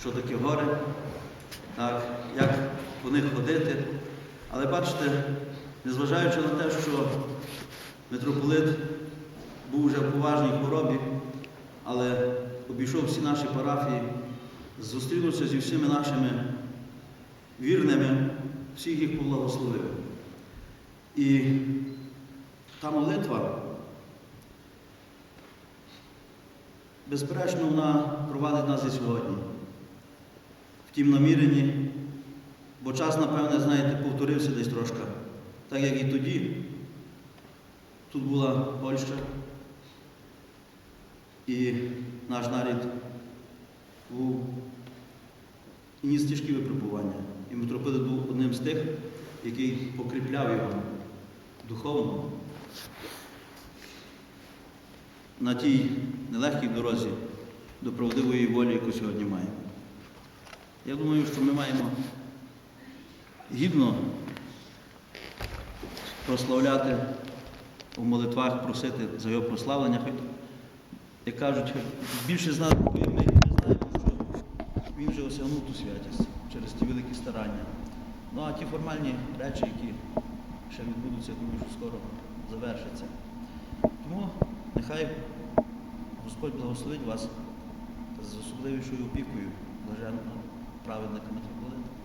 що таке гори, так, як по них ходити. Але бачите, незважаючи на те, що митрополит був вже в поважній хворобі, але обійшов всі наші парафії, зустрінувся зі всіми нашими вірними, всіх їх поблагословив. І та молитва, безперечно, вона провадить нас і сьогодні. В тім наміренні, бо час, напевне, знаєте, повторився десь трошки. Так як і тоді. Тут була Польща, і наш нарід був і ніс тяжкі випробування. І митрополит був одним з тих, який покріпляв його духовно на тій нелегкій дорозі до правдивої волі, яку сьогодні маємо. Я думаю, що ми маємо гідно прославляти у молитвах, просити за його прославлення. Як кажуть, більше з нас, ми, ми знаємо, що він вже осягнув ту святість через ті великі старання. Ну а ті формальні речі, які ще відбудуться, думаю, що скоро завершаться. Тому нехай Господь благословить вас з особливішою опікою блаженного праведника митрополита. Амінь.